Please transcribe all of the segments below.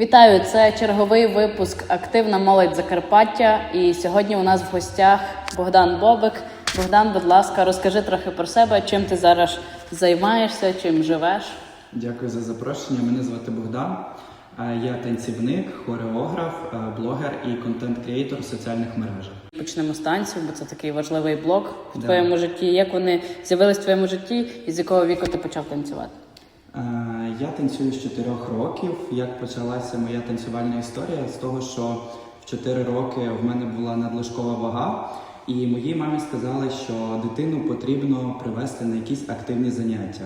Вітаю! Це черговий випуск Активна молодь Закарпаття. І сьогодні у нас в гостях Богдан Бобик. Богдан, будь ласка, розкажи трохи про себе, чим ти зараз займаєшся, чим живеш. Дякую за запрошення. Мене звати Богдан. Е, Я танцівник, хореограф, е, блогер і контент-кріейтор в соціальних мережах. Почнемо з танців, бо це такий важливий блок в Да. твоєму житті. Як вони з'явились в твоєму житті, і з якого віку ти почав танцювати? Е, Я танцюю з 4 років. Як почалася моя танцювальна історія? З того, що в 4 роки в мене була надлишкова вага, і моїй мамі сказали, що дитину потрібно привести на якісь активні заняття.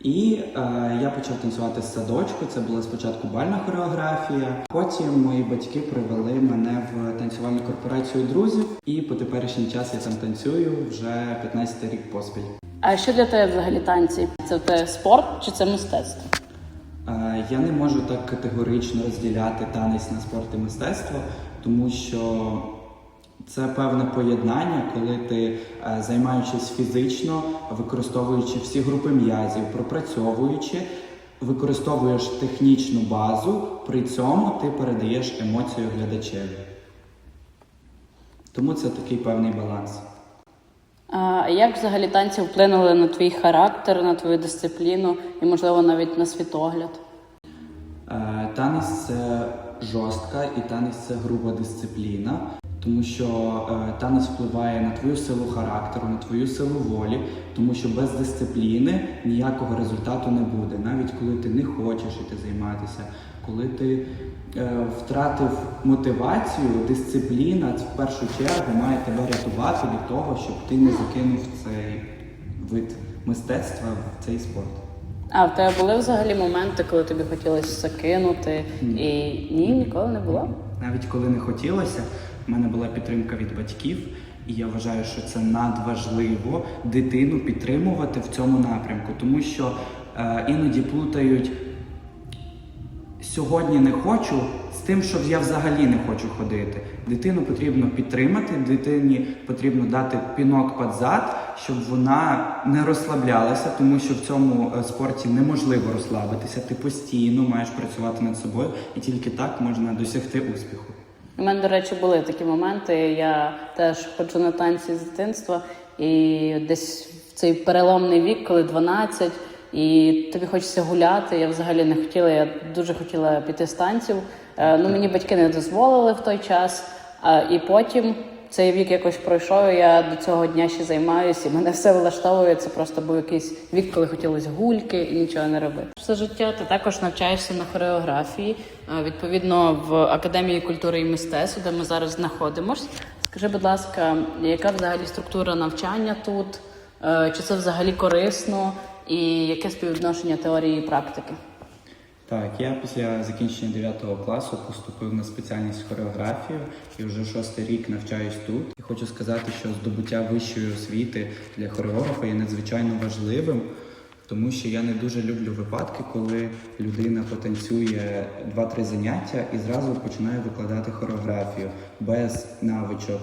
І е, я почав танцювати з садочку. Це була спочатку бальна хореографія. Потім мої батьки привели мене в танцювальну корпорацію друзів, і по теперішній час я там танцюю вже 15 рік поспіль. А що для тебе взагалі танці? Це тебе спорт чи це мистецтво? Е, Я не можу так категорично розділяти танець на спорт і мистецтво, тому що це певне поєднання, коли ти, е, займаючись фізично, використовуючи всі групи м'язів, пропрацьовуючи, використовуєш технічну базу, при цьому ти передаєш емоцію глядачеві. Тому це такий певний баланс. А як взагалі танці вплинули на твій характер, на твою дисципліну і, можливо, навіть на світогляд? Е, Танець це жорстка і танець це груба дисципліна, тому що е, танець впливає на твою силу характеру, на твою силу волі, тому що без дисципліни ніякого результату не буде. Навіть коли ти не хочеш іти займатися, коли ти е, втратив мотивацію, дисципліна в першу чергу має тебе рятувати від того, щоб ти не закинув цей вид мистецтва в цей спорт. А в тебе були взагалі моменти, коли тобі хотілося закинути, і ні, ніколи не було? Навіть коли не хотілося, в мене була підтримка від батьків, і я вважаю, що це надважливо дитину підтримувати в цьому напрямку, тому що е, іноді плутають сьогодні не хочу з тим, що я взагалі не хочу ходити. Дитину потрібно підтримати, дитині потрібно дати пінок під зад, щоб вона не розслаблялася, тому що в цьому е, спорті неможливо розслабитися. Ти постійно маєш працювати над собою, і тільки так можна досягти успіху. У мене, до речі, були такі моменти. Я теж ходжу на танці з дитинства, і десь в цей переломний вік, коли 12, і тобі хочеться гуляти. Я взагалі не хотіла, я дуже хотіла піти з танців. Е, Ну мені батьки не дозволили в той час. І потім цей вік якось пройшов. Я до цього дня ще займаюся, і мене все влаштовує. Це просто був якийсь вік, коли хотілося гульки і нічого не робити. Все життя ти також навчаєшся на хореографії. е, Відповідно, в академії культури і мистецтв, де ми зараз знаходимося. Скажи, будь ласка, яка взагалі структура навчання тут? Е, Чи це взагалі корисно? І яке співвідношення теорії і практики? Так, я після закінчення 9 класу поступив на спеціальність хореографію і вже шостий рік навчаюсь тут. І хочу сказати, що здобуття вищої освіти для хореографа є надзвичайно важливим, тому що я не дуже люблю випадки, коли людина потанцює 2-3 заняття і зразу починає викладати хореографію без навичок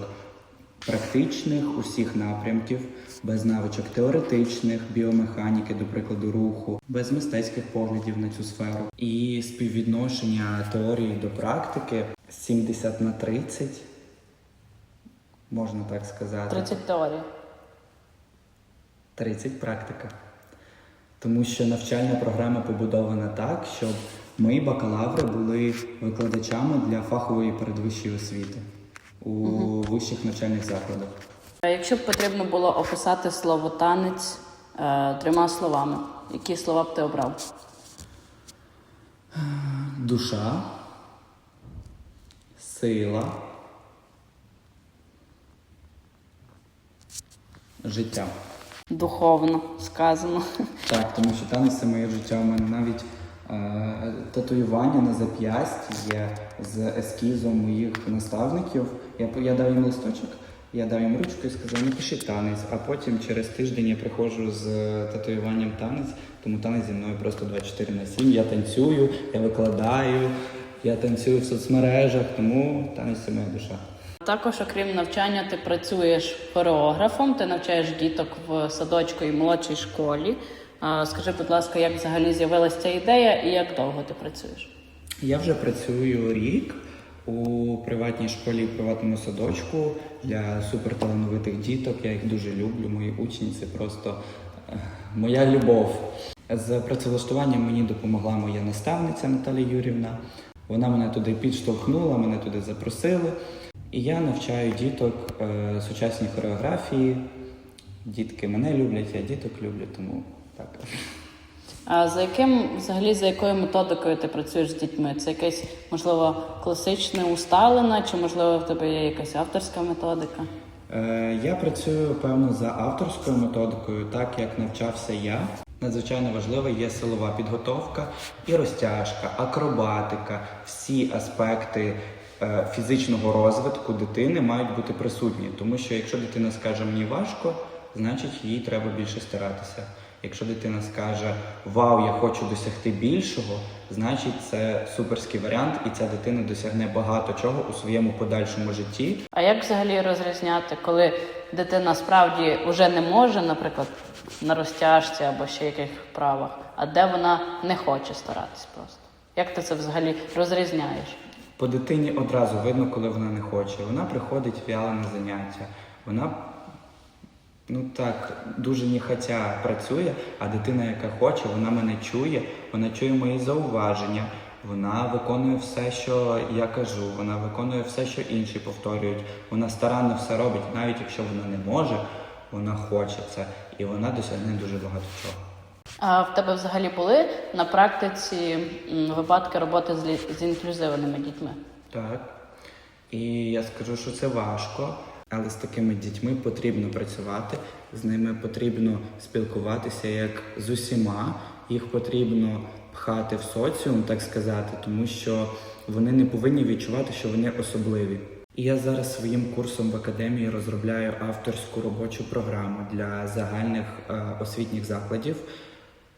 практичних усіх напрямків, без навичок теоретичних, біомеханіки, до прикладу, руху, без мистецьких поглядів на цю сферу. І співвідношення теорії до практики 70 на 30, можна так сказати. 30 теорій. 30 практика. Тому що навчальна програма побудована так, щоб ми, бакалаври, були викладачами для фахової передвищої освіти у вищих навчальних закладах. А Якщо б потрібно було описати слово танець е, трьома словами, які слова б ти обрав? Душа, сила, життя. Духовно сказано. Так, тому що танець це моє життя. У мене навіть е, татуювання на зап'ясті є з ескізом моїх наставників. Я, я дав їм листочок, я дав їм ручку і сказав, напиши танець, а потім через тиждень я приходжу з татуюванням танець, тому танець зі мною просто 24 на 7. Я танцюю, я викладаю, я танцюю в соцмережах, тому танець це моя душа. Також, окрім навчання, ти працюєш хореографом, ти навчаєш діток в садочку і молодшій школі. Скажи, будь ласка, як взагалі з'явилася ця ідея і як довго ти працюєш? Я вже працюю рік у приватній школі приватному садочку для суперталановитих діток. Я їх дуже люблю. Мої учні це просто е, моя любов. З працевлаштуванням мені допомогла моя наставниця Наталія Юрівна. Вона мене туди підштовхнула, мене туди запросили. І я навчаю діток е, сучасній хореографії. Дітки мене люблять, я діток люблю, тому так. А за яким взагалі за якою методикою ти працюєш з дітьми? Це якесь можливо класичне усталена, чи можливо в тебе є якась авторська методика? Е, Я працюю певно за авторською методикою, так як навчався я. Надзвичайно важлива є силова підготовка і розтяжка, акробатика, всі аспекти е, фізичного розвитку дитини мають бути присутні. Тому що якщо дитина скаже мені важко, значить їй треба більше старатися. Якщо дитина скаже Вау, я хочу досягти більшого, значить це суперський варіант, і ця дитина досягне багато чого у своєму подальшому житті, А як взагалі розрізняти, коли дитина справді вже не може, наприклад, на розтяжці або ще яких вправах, а де вона не хоче старатись просто? Як ти це взагалі розрізняєш? По дитині одразу видно, коли вона не хоче. Вона приходить в'яла на заняття. Вона ну так дуже нехотя працює, а дитина, яка хоче, вона мене чує, вона чує мої зауваження. Вона виконує все, що я кажу, вона виконує все, що інші повторюють. Вона старанно все робить, навіть якщо вона не може, вона хоче це, і вона досягне дуже багато чого. А в тебе взагалі були на практиці випадки роботи з, з інклюзивними дітьми? Так. І я скажу, що це важко, але з такими дітьми потрібно працювати, з ними потрібно спілкуватися як з усіма. Їх потрібно пхати в соціум, так сказати, тому що вони не повинні відчувати, що вони особливі. І я зараз своїм курсом в академії розробляю авторську робочу програму для загальних е, освітніх закладів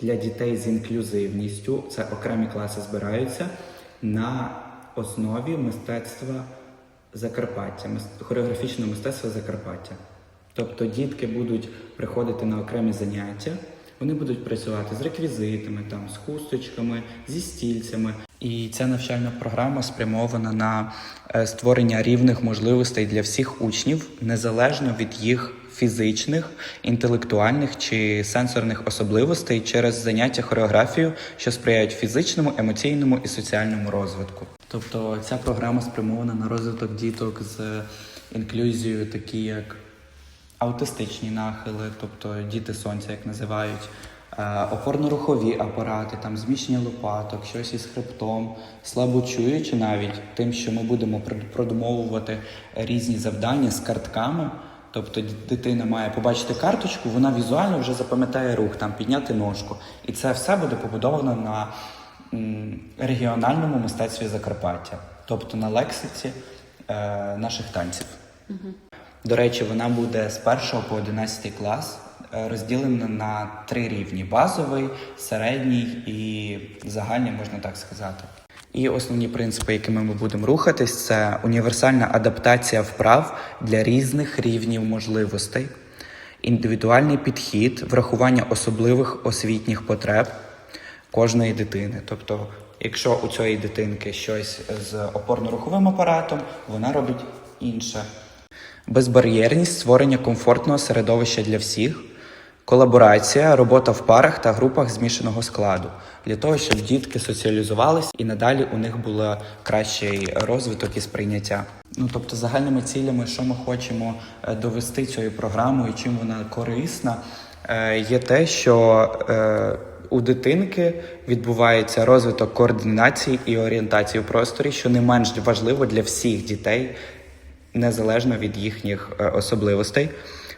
для дітей з інклюзивністю. Це окремі класи збираються на основі мистецтва Закарпаття, мис- хореографічного мистецтва Закарпаття. Тобто дітки будуть приходити на окремі заняття, вони будуть працювати з реквізитами, там, з хусточками, зі стільцями. І ця навчальна програма спрямована на е, створення рівних можливостей для всіх учнів, незалежно від їх фізичних, інтелектуальних чи сенсорних особливостей через заняття хореографією, що сприяють фізичному, емоційному і соціальному розвитку. Тобто ця програма спрямована на розвиток діток з інклюзією, такі як аутистичні нахили, тобто діти сонця, як називають, е, опорно-рухові апарати, там зміщення лопаток, щось із хребтом, слабочуючи навіть тим, що ми будемо прод- продумовувати різні завдання з картками. Тобто дитина має побачити карточку, вона візуально вже запам'ятає рух, там підняти ножку. І це все буде побудовано на регіональному мистецтві Закарпаття, тобто на лексиці е, наших танців. До речі, вона буде з 1 по 11 клас е, розділена на три рівні: базовий, середній і загальний, можна так сказати. І основні принципи, якими ми будемо рухатись, це універсальна адаптація вправ для різних рівнів можливостей, індивідуальний підхід, врахування особливих освітніх потреб кожної дитини. Тобто, якщо у цієї дитинки щось з опорно-руховим апаратом, вона робить інше. Безбар'єрність створення комфортного середовища для всіх, колаборація, робота в парах та групах змішаного складу для того, щоб дітки соціалізувались і надалі у них був кращий розвиток і сприйняття. Ну тобто, загальними цілями, що ми хочемо е, довести цією програмою, і чим вона корисна, е, є те, що е, у дитинки відбувається розвиток координації і орієнтації в просторі, що не менш важливо для всіх дітей, незалежно від їхніх е, особливостей.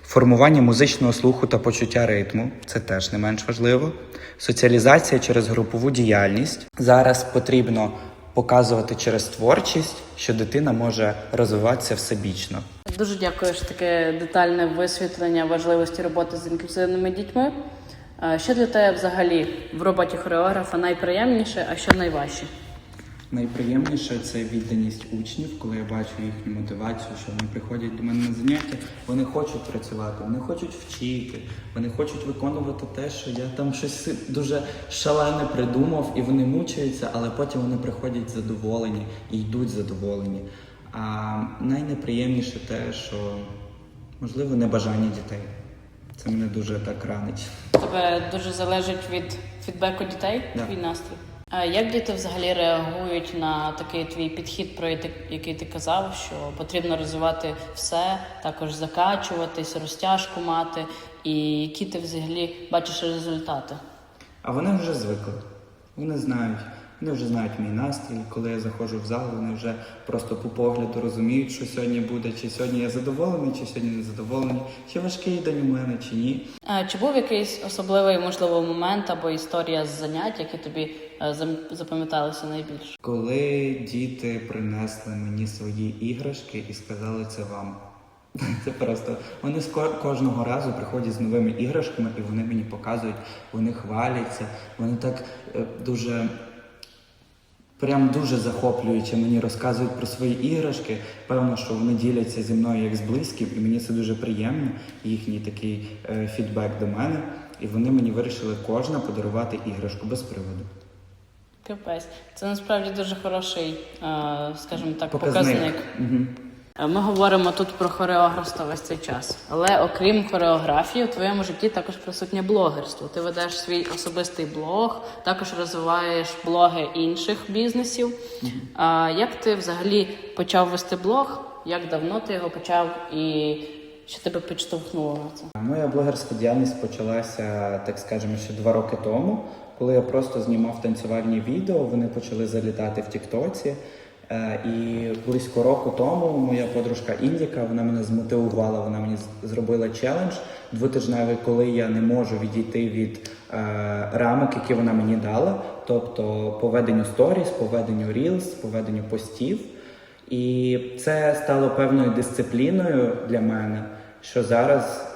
Формування музичного слуху та почуття ритму це теж не менш важливо. Соціалізація через групову діяльність. Зараз потрібно показувати через творчість, що дитина може розвиватися всебічно. Дуже дякую що таке детальне висвітлення важливості роботи з інклюзивними дітьми. Що для тебе взагалі в роботі хореографа найприємніше, а що найважче? Найприємніше це відданість учнів, коли я бачу їхню мотивацію, що вони приходять до мене на заняття, вони хочуть працювати, вони хочуть вчити, вони хочуть виконувати те, що я там щось дуже шалене придумав, і вони мучаються, але потім вони приходять задоволені і йдуть задоволені. А найнеприємніше те, що можливо небажання дітей. Це мене дуже так ранить. Тебе дуже залежить від фідбеку дітей, Да. твій настрій. А як діти взагалі реагують на такий твій підхід, про який- ти казав, що потрібно розвивати все, також закачуватись, розтяжку мати, і які ти взагалі бачиш результати? А вони вже звикли. Вони знають. Вони вже знають мій настрій. Коли я заходжу в зал, вони вже просто по погляду розуміють, що сьогодні буде, чи сьогодні я задоволений, чи сьогодні не задоволений, чи важкий день у мене, чи ні. Чи був якийсь особливий можливо момент або історія з занять, які тобі е, запам'яталися найбільше? Коли діти принесли мені свої іграшки і сказали це вам. Це просто вони кожного разу приходять з новими іграшками, і вони мені показують, вони хваляться, вони так е, дуже. Прям дуже захоплююче мені розказують про свої іграшки. Певно, що вони діляться зі мною як з близьким, і мені це дуже приємно, їхній такий е, фідбек до мене. І вони мені вирішили кожна подарувати іграшку без приводу. Капець, це насправді дуже хороший, е, скажімо так, показник. Угу. Е, Ми говоримо тут про хореографство весь цей час. Але окрім хореографії, у твоєму житті також присутнє блогерство. Ти ведеш свій особистий блог, також розвиваєш блоги інших бізнесів. А як ти взагалі почав вести блог? Як давно ти його почав і що тебе підштовхнуло на це? Моя блогерська діяльність почалася, так скажемо, ще два роки тому, коли я просто знімав танцювальні відео. Вони почали залітати в Тіктоці. Е, І близько року тому моя подружка Індіка вона мене змотивувала. Вона мені зробила челендж двотижневий, коли я не можу відійти від е, рамок, які вона мені дала, тобто по веденню сторіс, по веденню рілс, по веденню постів. І це стало певною дисципліною для мене, що зараз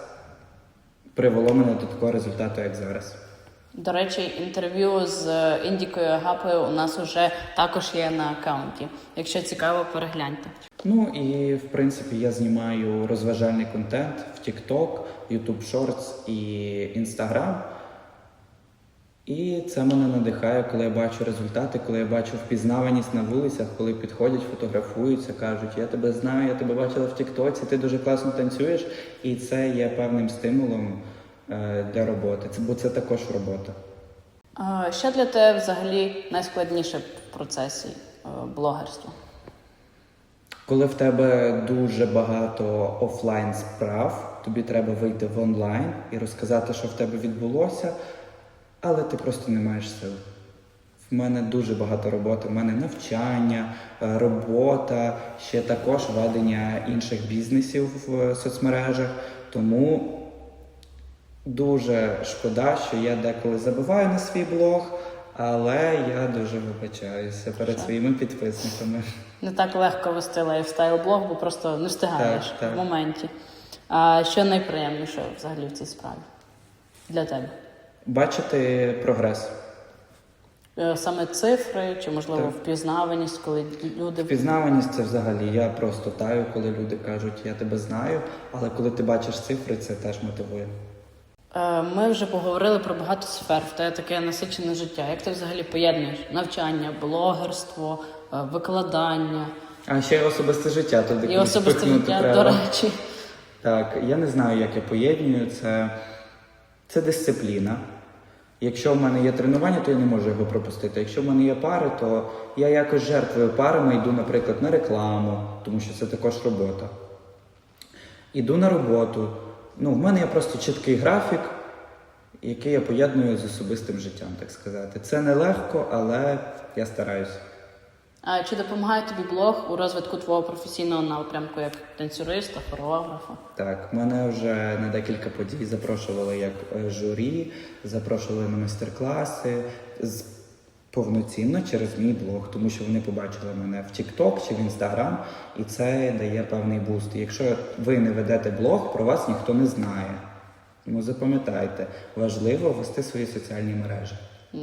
привело мене до такого результату, як зараз. До речі, інтерв'ю з е, Індікою Агапою у нас уже також є на аккаунті. Якщо цікаво, перегляньте. Ну і в принципі я знімаю розважальний контент в TikTok, YouTube Shorts і Instagram. І це мене надихає, коли я бачу результати, коли я бачу впізнаваність на вулицях, коли підходять, фотографуються, кажуть, я тебе знаю, я тебе бачила в Тіктоці, ти дуже класно танцюєш. І це є певним стимулом для роботи. Це, бо це також робота. А Що для тебе взагалі найскладніше в процесі е, блогерства? Коли в тебе дуже багато офлайн справ, тобі треба вийти в онлайн і розказати, що в тебе відбулося, але ти просто не маєш сил. В мене дуже багато роботи. В мене навчання, е, робота, ще також ведення інших бізнесів в соцмережах. Тому дуже шкода, що я деколи забиваю на свій блог, але я дуже вибачаюся перед своїми підписниками. Не так легко вести лайфстайл-блог, бо просто не встигаєш Так, так. в моменті. А що найприємніше взагалі в цій справі для тебе? Бачити прогрес. Е, Саме цифри чи можливо Так. впізнаваність, коли люди Впізнаваність це взагалі. Я просто таю, коли люди кажуть, я тебе знаю, але коли ти бачиш цифри, це теж мотивує. Е, Ми вже поговорили про багато сфер. В тебе таке насичене життя. Як ти взагалі поєднуєш навчання, блогерство, е, викладання А ще й особисте життя туди і особисте життя, треба. до речі. Так, я не знаю, як я поєднюю. Це, це дисципліна. Якщо в мене є тренування, то я не можу його пропустити. Якщо в мене є пари, то я якось жертвую парами, йду, наприклад, на рекламу, тому що це також робота. Іду на роботу. Ну, в мене є просто чіткий графік, який я поєдную з особистим життям, так сказати. Це нелегко, але я стараюся. А чи допомагає тобі блог у розвитку твого професійного напрямку як танцюриста, хореографа? Так, мене вже на декілька подій запрошували як е, журі, запрошували на майстер-класи повноцінно через мій блог, тому що вони побачили мене в TikTok чи в Instagram, і це дає певний буст. Якщо ви не ведете блог, про вас ніхто не знає. Тому запам'ятайте, важливо вести свої соціальні мережі.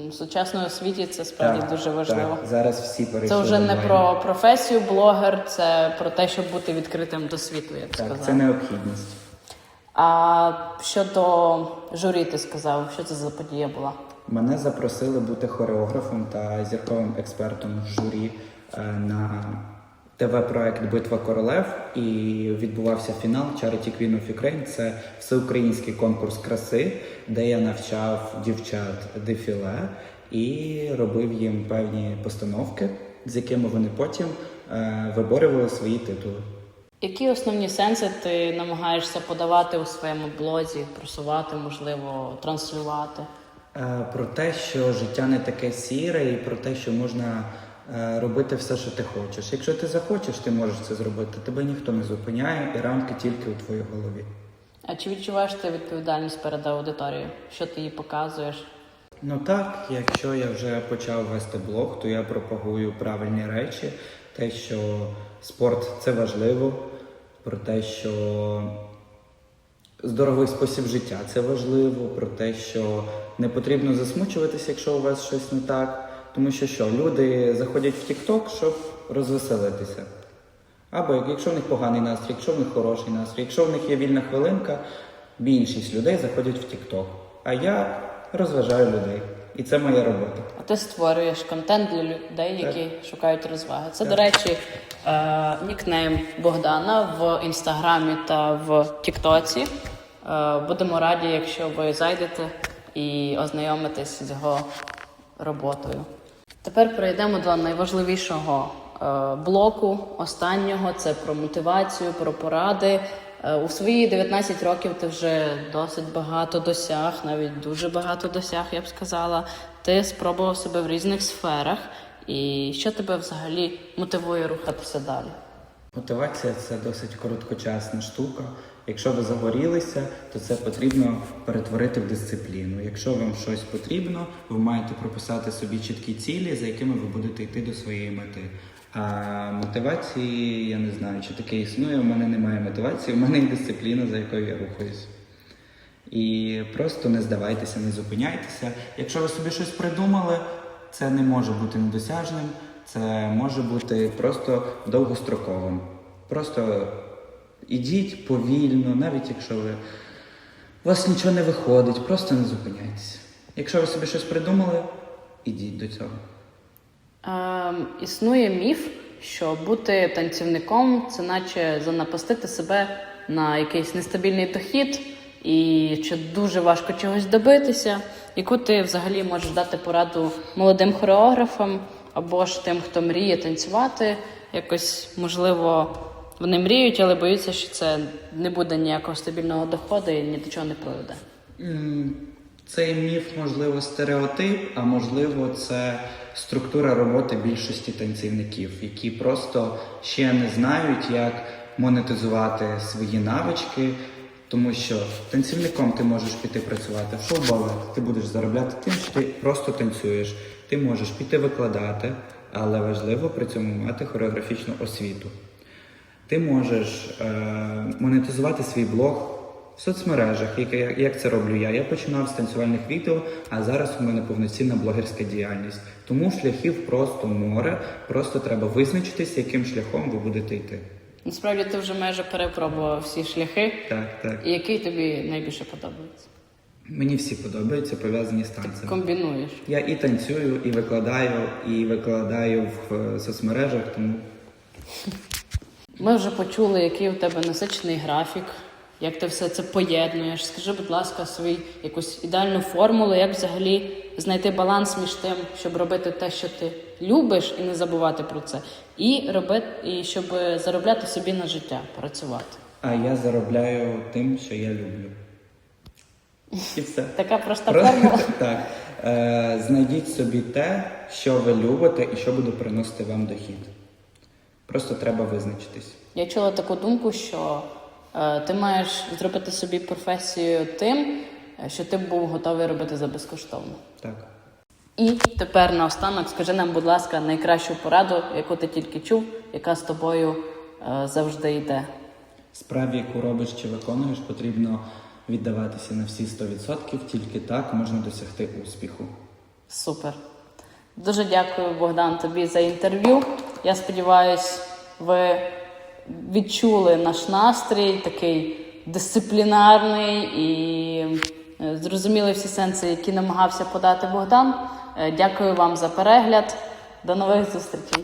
В сучасному світі це справді дуже важливо. Так, зараз всі перейшли. Це вже не онлайн. про професію блогер, це про те, щоб бути відкритим до світу, я б так, сказала. це необхідність. А щодо журі, ти сказав, що це за подія була? Мене запросили бути хореографом та зірковим експертом в журі е, на ТВ-проект Битва королев і відбувався фінал Charity Queen of Ukraine. Це всеукраїнський конкурс краси, де я навчав дівчат дефіле і робив їм певні постановки, з якими вони потім е, виборювали свої титули. Які основні сенси ти намагаєшся подавати у своєму блозі, просувати, можливо, транслювати? Е, Про те, що життя не таке сіре, і про те, що можна е, робити все, що ти хочеш. Якщо ти захочеш, ти можеш це зробити. Тебе ніхто не зупиняє, і рамки тільки у твоїй голові. А чи відчуваєш ти відповідальність перед аудиторією? Що ти їй показуєш? Ну так, якщо я вже почав вести блог, то я пропагую правильні речі, те, що спорт це важливо, про те, що здоровий спосіб життя це важливо, про те, що не потрібно засмучуватися, якщо у вас щось не так. Тому що що, люди заходять в TikTok, щоб розвеселитися. Або якщо в них поганий настрій, якщо в них хороший настрій, якщо в них є вільна хвилинка, більшість людей заходять в TikTok. А я розважаю людей. І це моя робота. А ти створюєш контент для людей, які шукають розваги. Це, до речі, е, нікнейм Богдана в інстаграмі та в Тіктоці. Е, будемо раді, якщо ви зайдете і ознайомитесь з його роботою. Тепер перейдемо до найважливішого е, блоку, останнього це про мотивацію, про поради. Е, у свої 19 років ти вже досить багато досяг, навіть дуже багато досяг, я б сказала. Ти спробував себе в різних сферах. І що тебе взагалі мотивує рухатися далі? Мотивація це досить короткочасна штука. Якщо ви загорілися, то це потрібно перетворити в дисципліну. Якщо вам щось потрібно, ви маєте прописати собі чіткі цілі, за якими ви будете йти до своєї мети. А мотивації я не знаю, чи таке існує. У мене немає мотивації, у мене є дисципліна, за якою я рухаюсь. І просто не здавайтеся, не зупиняйтеся. Якщо ви собі щось придумали, це не може бути недосяжним, це може бути просто довгостроковим. Просто ідіть повільно, навіть якщо ви у вас нічого не виходить, просто не зупиняйтеся. Якщо ви собі щось придумали, ідіть до цього. Ем, існує міф, що бути танцівником це наче занапастити себе на якийсь нестабільний дохід, і що дуже важко чогось добитися. Яку ти взагалі можеш дати пораду молодим хореографам або ж тим, хто мріє танцювати? Якось можливо вони мріють, але боються, що це не буде ніякого стабільного доходу і ні до чого не приведе. Цей міф, можливо, стереотип, а можливо, це структура роботи більшості танцівників, які просто ще не знають, як монетизувати свої навички. Тому що танцівником ти можеш піти працювати в шоу-балет, ти будеш заробляти тим, що ти просто танцюєш. Ти можеш піти викладати, але важливо при цьому мати хореографічну освіту. Ти можеш е, монетизувати свій блог в соцмережах, як, як, це роблю я. Я починав з танцювальних відео, а зараз у мене повноцінна блогерська діяльність. Тому шляхів просто море, просто треба визначитись, яким шляхом ви будете йти. Насправді ти вже майже перепробував всі шляхи. Так, так. І який тобі найбільше подобається? Мені всі подобаються, пов'язані з танцем. Комбінуєш. Я і танцюю, і викладаю, і викладаю в е, соцмережах, тому Ми вже почули, який у тебе насичений графік, як ти все це поєднуєш. Скажи, будь ласка, свій якусь ідеальну формулу, як взагалі знайти баланс між тим, щоб робити те, що ти любиш, і не забувати про це, і робити, і щоб заробляти собі на життя, працювати. а я заробляю тим, що я люблю. І все. Така проста формула. так. Е, знайдіть собі те, що ви любите і що буде приносити вам дохід. Просто треба визначитись. Я чула таку думку, що е, ти маєш зробити собі професію тим, що ти був готовий робити за безкоштовно. Так. І тепер наостанок скажи нам, будь ласка, найкращу пораду, яку ти тільки чув, яка з тобою е, завжди йде. Справі, яку робиш чи виконуєш, потрібно віддаватися на всі 100%, тільки так можна досягти успіху. Супер. Дуже дякую, Богдан, тобі за інтерв'ю. Я сподіваюся, ви відчули наш настрій, такий дисциплінарний і е, зрозуміли всі сенси, які намагався подати Богдан. Е, Дякую вам за перегляд. До нових зустрічей.